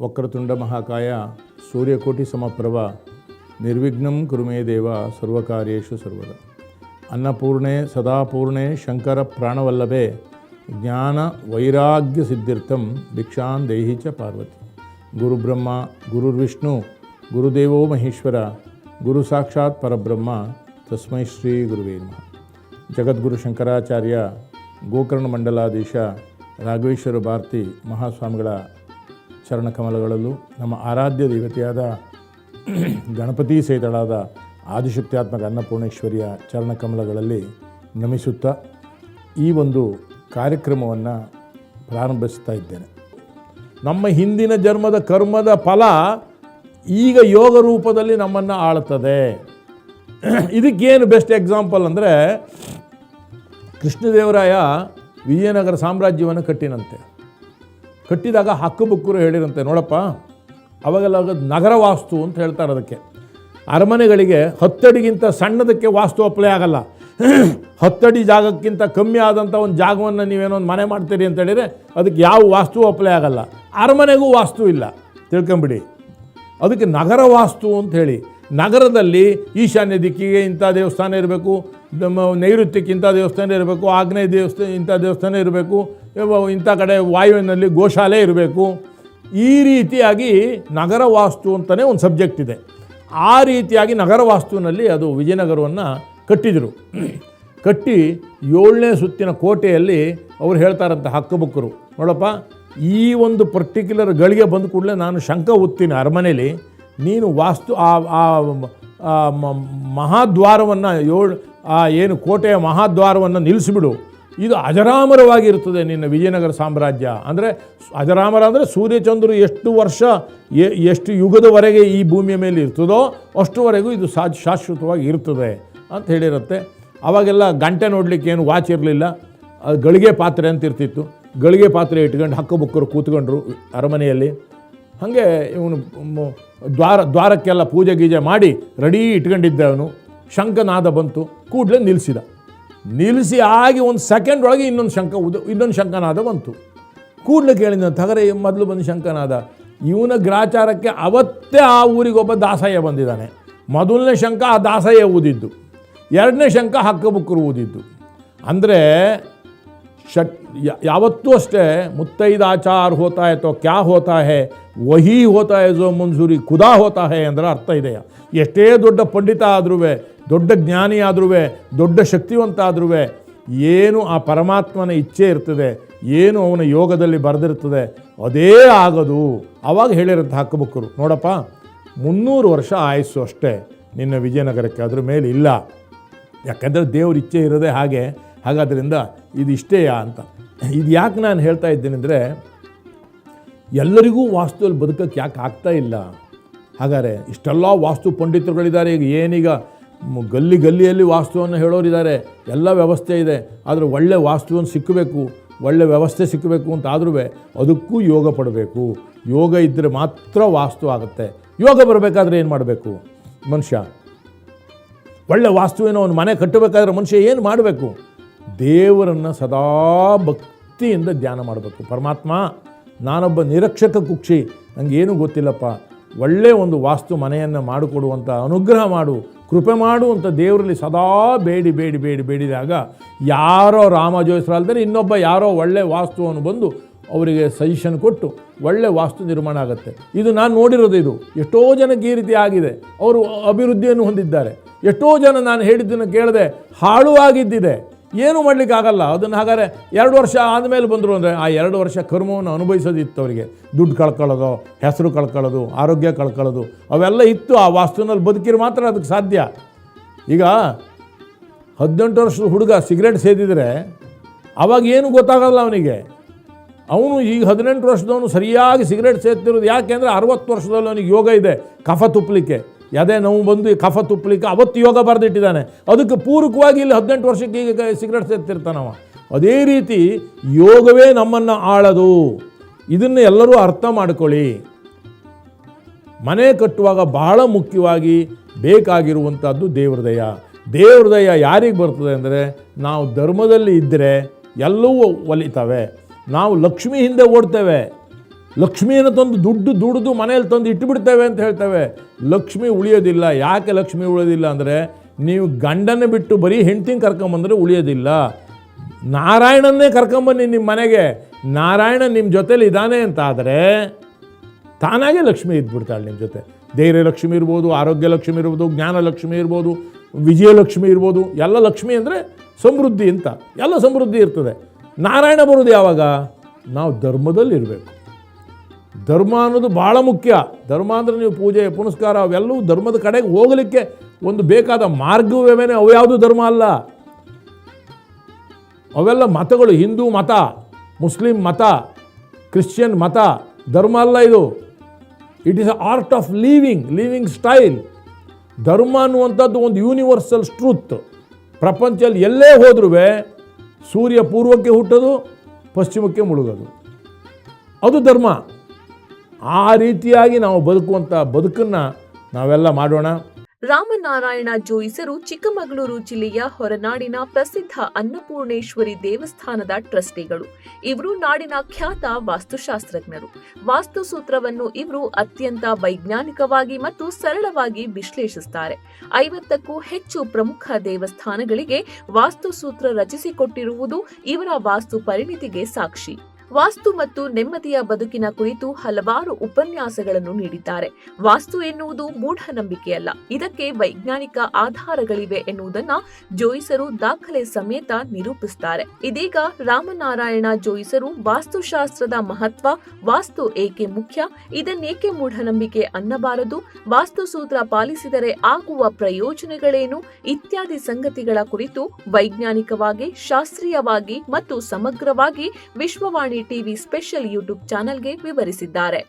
ವಕ್ರತುಂಡ ಮಹಾಕಾಯ ಸೂರ್ಯಕೋಟಿ ಸಮಪ್ರಭ ನಿರ್ವಿಘ್ನಂ ಕುರುಮೇ ದೇವ ಸರ್ವಕಾರ್ಯೇಶು ಸರ್ವದ. ಅನ್ನಪೂರ್ಣೆ ಸದಾಪೂರ್ಣೆ ಶಂಕರ ಪ್ರಾಣವಲ್ಲಭೆ ಜ್ಞಾನ ವೈರಾಗ್ಯ ಸಿದ್ಧಿರ್ಥಂ ದೀಕ್ಷಾನ್ ದೇಹಿ ಚ ಪಾರ್ವತಿ. ಗುರುಬ್ರಹ್ಮ ಗುರುರ್ವಿಷ್ಣು ಗುರುದೇವೋ ಮಹೇಶ್ವರ, ಗುರು ಸಾಕ್ಷಾತ್ ಪರಬ್ರಹ್ಮ, ತಸ್ಮೈ ಶ್ರೀ ಗುರುವೇ ನಮಃ. ಜಗದ್ಗುರು ಶಂಕರಾಚಾರ್ಯ, ಗೋಕರ್ಣ ಮಂಡಲಾಧೀಶ, ರಾಘವೇಶ್ವರ ಭಾರತಿ ಮಹಾಸ್ವಾಮಿಗಳ ಚರಣಕಮಲಗಳಲ್ಲೂ ನಮ್ಮ ಆರಾಧ್ಯ ದೇವತೆಯಾದ ಗಣಪತಿ ಸಹಿತಳಾದ ಆದಿಶಕ್ತಿಯಾತ್ಮಕ ಅನ್ನಪೂರ್ಣೇಶ್ವರಿಯ ಚರಣಕಮಲಗಳಲ್ಲಿ ನಮಿಸುತ್ತಾ ಈ ಒಂದು ಕಾರ್ಯಕ್ರಮವನ್ನು ಪ್ರಾರಂಭಿಸ್ತಾ ಇದ್ದೇನೆ. ನಮ್ಮ ಹಿಂದಿನ ಜನ್ಮದ ಕರ್ಮದ ಫಲ ಈಗ ಯೋಗ ರೂಪದಲ್ಲಿ ನಮ್ಮನ್ನು ಆಳುತ್ತದೆ. ಇದಕ್ಕೇನು ಬೆಸ್ಟ್ ಎಕ್ಸಾಂಪಲ್ ಅಂದರೆ ಕೃಷ್ಣದೇವರಾಯ ವಿಜಯನಗರ ಸಾಮ್ರಾಜ್ಯವನ್ನು ಕಟ್ಟಿನಂತೆ. ಕಟ್ಟಿದಾಗ ಹಕ್ಕುಬುಕ್ಕರು ಹೇಳಿರಂತೆ ನೋಡಪ್ಪ ಅವಾಗೆಲ್ಲ ನಗರ ವಾಸ್ತು ಅಂತ ಹೇಳ್ತಾರೆ ಅದಕ್ಕೆ ಅರಮನೆಗಳಿಗೆ ಹತ್ತಡಿಗಿಂತ ಸಣ್ಣದಕ್ಕೆ ವಾಸ್ತು ಅಪ್ಲೈ ಆಗಲ್ಲ. ಹತ್ತಡಿ ಜಾಗಕ್ಕಿಂತ ಕಮ್ಮಿ ಆದಂಥ ಒಂದು ಜಾಗವನ್ನು ನೀವೇನೋ ಒಂದು ಮನೆ ಮಾಡ್ತೀರಿ ಅಂತ ಹೇಳಿದರೆ ಅದಕ್ಕೆ ಯಾವ ವಾಸ್ತು ಅಪ್ಲೈ ಆಗಲ್ಲ. ಅರಮನೆಗೂ ವಾಸ್ತು ಇಲ್ಲ. ತಿಳ್ಕೊಂಬಿಡಿ. ಅದಕ್ಕೆ ನಗರ ವಾಸ್ತು ಅಂತ ಹೇಳಿ, ನಗರದಲ್ಲಿ ಈಶಾನ್ಯ ದಿಕ್ಕಿಗೆ ಇಂಥ ದೇವಸ್ಥಾನ ಇರಬೇಕು ನೈಋತ್ಯಕ್ಕೆ ಇಂಥ ದೇವಸ್ಥಾನ ಇರಬೇಕು, ಆಗ್ನೇಯ ದೇವಸ್ಥಾನ ಇಂಥ ದೇವಸ್ಥಾನ ಇರಬೇಕು ಇಂಥ ಕಡೆ ವಾಯುವಿನಲ್ಲಿ ಗೋಶಾಲೆ ಇರಬೇಕು. ಈ ರೀತಿಯಾಗಿ ನಗರ ವಾಸ್ತು ಅಂತಲೇ ಒಂದು ಸಬ್ಜೆಕ್ಟ್ ಇದೆ. ಆ ರೀತಿಯಾಗಿ ನಗರ ವಾಸ್ತುವಿನಲ್ಲಿ ಅದು ವಿಜಯನಗರವನ್ನು ಕಟ್ಟಿದರು. ಕಟ್ಟಿ ಏಳನೇ ಸುತ್ತಿನ ಕೋಟೆಯಲ್ಲಿ ಅವರು ಹೇಳ್ತಾರಂತೆ ಹಕ್ಕಬುಕ್ಕರು. ನೋಡಪ್ಪ, ಈ ಒಂದು ಪರ್ಟಿಕ್ಯುಲರ್ ಗಳಿಗೆ ಬಂದ ಕೂಡಲೇ ನಾನು ಶಂಕ ಓದ್ತೀನಿ ಅರಮನೆಯಲ್ಲಿ ನೀನು ವಾಸ್ತು, ಆ ಆ ಮಹಾದ್ವಾರವನ್ನು ಏಳು, ಆ, ಏನು ಕೋಟೆಯ ಮಹಾದ್ವಾರವನ್ನು ನಿಲ್ಲಿಸಿಬಿಡು ಇದು ಅಜರಾಮರವಾಗಿರುತ್ತದೆ ನಿನ್ನ ವಿಜಯನಗರ ಸಾಮ್ರಾಜ್ಯ. ಅಂದರೆ ಅಜರಾಮರ ಅಂದರೆ ಸೂರ್ಯಚಂದ್ರರು ಎಷ್ಟು ವರ್ಷ ಎಷ್ಟು ಯುಗದವರೆಗೆ ಈ ಭೂಮಿಯ ಮೇಲೆ ಇರ್ತದೋ ಅಷ್ಟುವರೆಗೂ ಇದು ಸಾ ಶಾಶ್ವತವಾಗಿ ಇರ್ತದೆ ಅಂತ ಹೇಳಿರುತ್ತೆ. ಅವಾಗೆಲ್ಲ ಗಂಟೆ ನೋಡಲಿಕ್ಕೆ ಏನು ವಾಚ್ ಇರಲಿಲ್ಲ. ಗಳಿಗೆ ಪಾತ್ರೆ ಅಂತ ಇರ್ತಿತ್ತು. ಗಳಿಗೆ ಪಾತ್ರೆ ಇಟ್ಕೊಂಡು ಹಕ್ಕಬುಕ್ಕರು ಕೂತ್ಕೊಂಡ್ರು ಅರಮನೆಯಲ್ಲಿ. ಹಾಗೆ ಇವನು ದ್ವಾರ, ದ್ವಾರಕ್ಕೆಲ್ಲ ಪೂಜೆ ಗೀಜೆ ಮಾಡಿ ರೆಡಿ ಇಟ್ಕೊಂಡಿದ್ದ ಅವನು. ಶಂಖನಾದ ಬಂತು. ಕೂಡಲೇ ನಿಲ್ಲಿಸಿದ ನಿಲ್ಲಿಸಿ ಆಗಿ ಒಂದು ಸೆಕೆಂಡ್ ಒಳಗೆ ಇನ್ನೊಂದು ಶಂಕ ಉದ, ಇನ್ನೊಂದು ಶಂಕನಾದ ಬಂತು. ಕೂಡಲೇ ಕೇಳಿದ ತಗರೆ, ಮೊದಲು ಬಂದು ಶಂಕನಾದ ಇವನ ಗ್ರಾಚಾರಕ್ಕೆ ಅವತ್ತೇ ಆ ಊರಿಗೊಬ್ಬ ದಾಸಯ್ಯ ಬಂದಿದ್ದಾನೆ. ಮೊದಲನೇ ಶಂಕ ಆ ದಾಸಯ್ಯ ಊದಿದ್ದು. ಎರಡನೇ ಶಂಕ ಹಕ್ಕಬುಕ್ಕರು ಊದಿದ್ದು. ಅಂದರೆ ಶಟ್ ಯಾವತ್ತೂ ಅಷ್ಟೇ ಮುತ್ತೈದಾಚಾರ್ ಹೋತಾ ಅಥವಾ ಕ್ಯಾ ಹೋತಾ ಹೇ, ವಹಿ ಹೋತಾ ಹೇ ಜೋ ಖುದಾ ಹೋತಾ ಹೇ ಅಂದ್ರೆ ಅರ್ಥ ಇದೆಯಾ? ಎಷ್ಟೇ ದೊಡ್ಡ ಪಂಡಿತ ಆದ್ರೂ ದೊಡ್ಡ ಜ್ಞಾನಿ ಆದ್ರೂ ದೊಡ್ಡ ಶಕ್ತಿವಂತ ಆದ್ರೂ ಏನು ಆ ಪರಮಾತ್ಮನ ಇಚ್ಛೆ ಇರ್ತದೆ, ಏನು ಅವನ ಯೋಗದಲ್ಲಿ ಬರೆದಿರ್ತದೆ, ಅದೇ ಆಗದು. ಆವಾಗ ಹೇಳಿರಂತ ಹಕ್ಕಬುಕ್ಕರು, ನೋಡಪ್ಪ, ಮುನ್ನೂರು ವರ್ಷ ಆಯಸ್ಸು ಅಷ್ಟೇ ನಿನ್ನ ವಿಜಯನಗರಕ್ಕೆ, ಅದ್ರ ಮೇಲೆ ಇಲ್ಲ. ಯಾಕೆಂದರೆ ದೇವ್ರ ಇಚ್ಛೆ ಇರೋದೇ ಹಾಗೆ, ಹಾಗಾದ್ರಿಂದ ಇದು ಇಷ್ಟೇಯಾ ಅಂತ. ಇದು ಯಾಕೆ ನಾನು ಹೇಳ್ತಾ ಇದ್ದೇನೆ ಅಂದರೆ, ಎಲ್ಲರಿಗೂ ವಾಸ್ತುವಲ್ಲಿ ಬದುಕಕ್ಕೆ ಯಾಕೆ ಆಗ್ತಾ ಇಲ್ಲ? ಹಾಗಾದರೆ, ಇಷ್ಟೆಲ್ಲ ವಾಸ್ತು ಪಂಡಿತರುಗಳಿದ್ದಾರೆ, ಈಗ ಏನೀಗ ಗಲ್ಲಿ ಗಲ್ಲಿಯಲ್ಲಿ ವಾಸ್ತುವನ್ನು ಹೇಳೋರಿದ್ದಾರೆ. ಎಲ್ಲ ವ್ಯವಸ್ಥೆ ಇದೆ. ಆದರೆ ಒಳ್ಳೆ ವಾಸ್ತುವನ್ನು ಸಿಕ್ಕಬೇಕು ಒಳ್ಳೆ ವ್ಯವಸ್ಥೆ ಸಿಕ್ಕಬೇಕು ಅಂತ ಆದ್ರೂ ಅದಕ್ಕೂ ಯೋಗ ಪಡಬೇಕು. ಯೋಗ ಇದ್ದರೆ ಮಾತ್ರ ವಾಸ್ತು ಆಗುತ್ತೆ. ಯೋಗ ಬರಬೇಕಾದ್ರೆ ಏನು ಮಾಡಬೇಕು? ಮನುಷ್ಯ. ಒಳ್ಳೆ ವಾಸ್ತುವಿನ ಒಂದು ಮನೆ ಕಟ್ಟಬೇಕಾದ್ರೆ ಮನುಷ್ಯ ಏನು ಮಾಡಬೇಕು? ದೇವರನ್ನು ಸದಾ ಭಕ್ತಿಯಿಂದ ಧ್ಯಾನ ಮಾಡಬೇಕು. ಪರಮಾತ್ಮ, ನಾನೊಬ್ಬ ನಿರಕ್ಷಕ ಕುಕ್ಷಿ. ನನಗೇನು ಗೊತ್ತಿಲ್ಲಪ್ಪ. ಒಳ್ಳೆಯ ಒಂದು ವಾಸ್ತು ಮನೆಯನ್ನು ಮಾಡಿಕೊಡುವಂಥ ಅನುಗ್ರಹ ಮಾಡು. ಕೃಪೆ ಮಾಡು ದೇವರಲ್ಲಿ ಸದಾ ಬೇಡಿ ಬೇಡಿ ಬೇಡಿ, ಬೇಡಿದಾಗ ಯಾರೋ ರಾಮ ಅಲ್ದೇ ಇನ್ನೊಬ್ಬ ಯಾರೋ ಒಳ್ಳೆ ವಾಸ್ತುವನ್ನು ಬಂದು ಅವರಿಗೆ ಸಜೆಷನ್ ಕೊಟ್ಟು ಒಳ್ಳೆ ವಾಸ್ತು ನಿರ್ಮಾಣ ಆಗುತ್ತೆ. ಇದು ನಾನು ನೋಡಿರೋದು ಇದು. ಎಷ್ಟೋ ಜನಕ್ಕೆ ಈ ರೀತಿ ಆಗಿದೆ. ಅವರು ಅಭಿವೃದ್ಧಿಯನ್ನು ಹೊಂದಿದ್ದಾರೆ. ಎಷ್ಟೋ ಜನ ನಾನು ಹೇಳಿದ್ದನ್ನು ಕೇಳದೆ ಹಾಳು ಆಗಿದ್ದಿದೆ. ಏನೂ ಮಾಡಲಿಕ್ಕೆ ಆಗಲ್ಲ ಅದನ್ನು ಹಾಗಾದರೆ ಎರಡು ವರ್ಷ ಆದಮೇಲೆ ಬಂದರು ಅಂದರೆ ಆ ಎರಡು ವರ್ಷ ಕರ್ಮವನ್ನು ಅನುಭವಿಸೋದಿತ್ತು ಅವರಿಗೆ ದುಡ್ಡು ಕಳ್ಕೊಳ್ಳೋದು, ಹೆಸರು ಕಳ್ಕೊಳ್ಳೋದು, ಆರೋಗ್ಯ ಕಳ್ಕೊಳ್ಳೋದು, ಅವೆಲ್ಲ ಇತ್ತು. ಆ ವಾಸ್ತುವಿನಲ್ಲಿ ಬದುಕಿರು ಮಾತ್ರ ಅದಕ್ಕೆ ಸಾಧ್ಯ. ಈಗ ಹದಿನೆಂಟು ವರ್ಷದ ಹುಡುಗ ಸಿಗರೇಟ್ ಸೇದಿದರೆ ಅವಾಗ ಏನು ಗೊತ್ತಾಗಲ್ಲ ಅವನಿಗೆ. ಅವನು ಈಗ ಹದಿನೆಂಟು ವರ್ಷದವನು ಸರಿಯಾಗಿ ಸಿಗರೇಟ್ ಸೇದ್ತಿರೋದು ಯಾಕೆಂದರೆ ಅರವತ್ತು ವರ್ಷದಲ್ಲಿ ಅವನಿಗೆ ಯೋಗ ಇದೆ, ಕಫ ತುಪ್ಪಲಿಕ್ಕೆ ಯಾವುದೇ ನೋವು ಬಂದು ಕಫ ತುಪ್ಪಲಿಕ್ಕೆ ಅವತ್ತು ಯೋಗ ಬರೆದಿಟ್ಟಿದ್ದಾನೆ. ಅದಕ್ಕೆ ಪೂರಕವಾಗಿ ಇಲ್ಲಿ ಹದಿನೆಂಟು ವರ್ಷಕ್ಕೆ ಈಗ ಸಿಗರೆಟ್ ಸೇರ್ತಿರ್ತಾನವ ಅದೇ ರೀತಿ ಯೋಗವೇ ನಮ್ಮನ್ನು ಆಳದು. ಇದನ್ನು ಎಲ್ಲರೂ ಅರ್ಥ ಮಾಡ್ಕೊಳ್ಳಿ. ಮನೆ ಕಟ್ಟುವಾಗ ಬಹಳ ಮುಖ್ಯವಾಗಿ ಬೇಕಾಗಿರುವಂಥದ್ದು ದೇವ್ರದಯ ದೇವ್ರದಯ ಯಾರಿಗೆ ಬರ್ತದೆ ಅಂದರೆ ನಾವು ಧರ್ಮದಲ್ಲಿ ಇದ್ದರೆ ಎಲ್ಲವೂ ಒಲಿತವೆ. ನಾವು ಲಕ್ಷ್ಮಿ ಹಿಂದೆ ಓಡ್ತೇವೆ. ಲಕ್ಷ್ಮಿಯನ್ನು ತಂದು ದುಡ್ಡು ದುಡಿದು ಮನೇಲಿ ತಂದು ಇಟ್ಟುಬಿಡ್ತೇವೆ ಅಂತ ಹೇಳ್ತೇವೆ. ಲಕ್ಷ್ಮಿ ಉಳಿಯೋದಿಲ್ಲ. ಯಾಕೆ ಲಕ್ಷ್ಮಿ ಉಳಿಯೋದಿಲ್ಲ ಅಂದರೆ ನೀವು ಗಂಡನ ಬಿಟ್ಟು ಬರೀ ಹೆಂಡ್ತಿನ ಕರ್ಕೊಂಬಂದರೆ ಉಳಿಯೋದಿಲ್ಲ. ನಾರಾಯಣನ್ನೇ ಕರ್ಕೊಂಬನ್ನಿ ನಿಮ್ಮ ಮನೆಗೆ. ನಾರಾಯಣ ನಿಮ್ಮ ಜೊತೇಲಿ ಇದ್ದಾನೆ ಅಂತ ಆದರೆ ತಾನಾಗೆ ಲಕ್ಷ್ಮಿ ಇದ್ಬಿಡ್ತಾಳೆ ನಿಮ್ಮ ಜೊತೆ. ಧೈರ್ಯ ಲಕ್ಷ್ಮಿ ಇರ್ಬೋದು, ಆರೋಗ್ಯ ಲಕ್ಷ್ಮಿ ಇರ್ಬೋದು, ಜ್ಞಾನ ಲಕ್ಷ್ಮಿ ಇರ್ಬೋದು ವಿಜಯಲಕ್ಷ್ಮಿ ಇರ್ಬೋದು. ಎಲ್ಲ ಲಕ್ಷ್ಮಿ ಅಂದರೆ ಸಮೃದ್ಧಿ ಅಂತ. ಎಲ್ಲ ಸಮೃದ್ಧಿ ಇರ್ತದೆ. ನಾರಾಯಣ ಬರೋದು ಯಾವಾಗ? ನಾವು ಧರ್ಮದಲ್ಲಿ ಇರಬೇಕು ಧರ್ಮ ಅನ್ನೋದು ಭಾಳ ಮುಖ್ಯ. ಧರ್ಮ ಅಂದರೆ ನೀವು ಪೂಜೆ, ಪುನಸ್ಕಾರ, ಅವೆಲ್ಲವೂ ಧರ್ಮದ ಕಡೆಗೆ ಹೋಗಲಿಕ್ಕೆ ಒಂದು ಬೇಕಾದ ಮಾರ್ಗವೇನೇ ಅವು ಯಾವುದು ಧರ್ಮ ಅಲ್ಲ. ಅವೆಲ್ಲ ಮತಗಳು, ಹಿಂದೂ ಮತ, ಮುಸ್ಲಿಂ ಮತ, ಕ್ರಿಶ್ಚಿಯನ್ ಮತ, ಧರ್ಮ ಅಲ್ಲ ಇದು. It is a art of living living style ಧರ್ಮ ಅನ್ನುವಂಥದ್ದು ಒಂದು ಯೂನಿವರ್ಸಲ್ ಟ್ರೂತ್ ಪ್ರಪಂಚದಲ್ಲಿ ಎಲ್ಲೇ ಹೋದ್ರೂ ಸೂರ್ಯ ಪೂರ್ವಕ್ಕೆ ಹುಟ್ಟೋದು, ಪಶ್ಚಿಮಕ್ಕೆ ಮುಳುಗೋದು. ಅದು ಧರ್ಮ. ಆ ರೀತಿಯಾಗಿ ನಾವು ಬದುಕುವಂತ ಬದುಕನ್ನ ನಾವೆಲ್ಲ ಮಾಡೋಣ. ರಾಮನಾರಾಯಣ ಜೋಯಿಸರು ಚಿಕ್ಕಮಗಳೂರು ಜಿಲ್ಲೆಯ ಹೊರನಾಡಿನ ಪ್ರಸಿದ್ಧ ಅನ್ನಪೂರ್ಣೇಶ್ವರಿ ದೇವಸ್ಥಾನದ ಟ್ರಸ್ಟಿಗಳು. ಇವರು ನಾಡಿನ ಖ್ಯಾತ ವಾಸ್ತುಶಾಸ್ತ್ರಜ್ಞರು. ವಾಸ್ತುಸೂತ್ರವನ್ನು ಇವರು ಅತ್ಯಂತ ವೈಜ್ಞಾನಿಕವಾಗಿ ಮತ್ತು ಸರಳವಾಗಿ ವಿಶ್ಲೇಷಿಸುತ್ತಾರೆ ಐವತ್ತಕ್ಕೂ ಹೆಚ್ಚು ಪ್ರಮುಖ ದೇವಸ್ಥಾನಗಳಿಗೆ ವಾಸ್ತುಸೂತ್ರ ರಚಿಸಿಕೊಟ್ಟಿರುವುದು ಇವರ ವಾಸ್ತು ಪರಿಣಿತಿಗೆ ಸಾಕ್ಷಿ. ವಾಸ್ತು ಮತ್ತು ನೆಮ್ಮದಿಯ ಬದುಕಿನ ಕುರಿತು ಹಲವಾರು ಉಪನ್ಯಾಸಗಳನ್ನು ನೀಡಿದ್ದಾರೆ. ವಾಸ್ತು ಎನ್ನುವುದು ಮೂಢನಂಬಿಕೆಯಲ್ಲ. ಇದಕ್ಕೆ ವೈಜ್ಞಾನಿಕ ಆಧಾರಗಳಿವೆ ಎನ್ನುವುದನ್ನ ಜೋಯಿಸರು ದಾಖಲೆ ಸಮೇತ ನಿರೂಪಿಸುತ್ತಾರೆ ಇದೀಗ ರಾಮನಾರಾಯಣ ಜೋಯಿಸರು ವಾಸ್ತುಶಾಸ್ತ್ರದ ಮಹತ್ವ, ವಾಸ್ತು ಏಕೆ ಮುಖ್ಯ, ಇದನ್ನೇಕೆ ಮೂಢನಂಬಿಕೆ ಅನ್ನಬಾರದು, ವಾಸ್ತುಸೂತ್ರ ಪಾಲಿಸಿದರೆ ಆಗುವ ಪ್ರಯೋಜನಗಳೇನು, ಇತ್ಯಾದಿ ಸಂಗತಿಗಳ ಕುರಿತು ವೈಜ್ಞಾನಿಕವಾಗಿ, ಶಾಸ್ತ್ರೀಯವಾಗಿ ಮತ್ತು ಸಮಗ್ರವಾಗಿ ವಿಶ್ವವಾಣಿ ಟಿವಿ ಸ್ಪೆಷಲ್ ಯೂಟ್ಯೂಬ್ ಚಾನೆಲ್ಗೆ ವಿವರಿಸಿದ್ದಾರೆ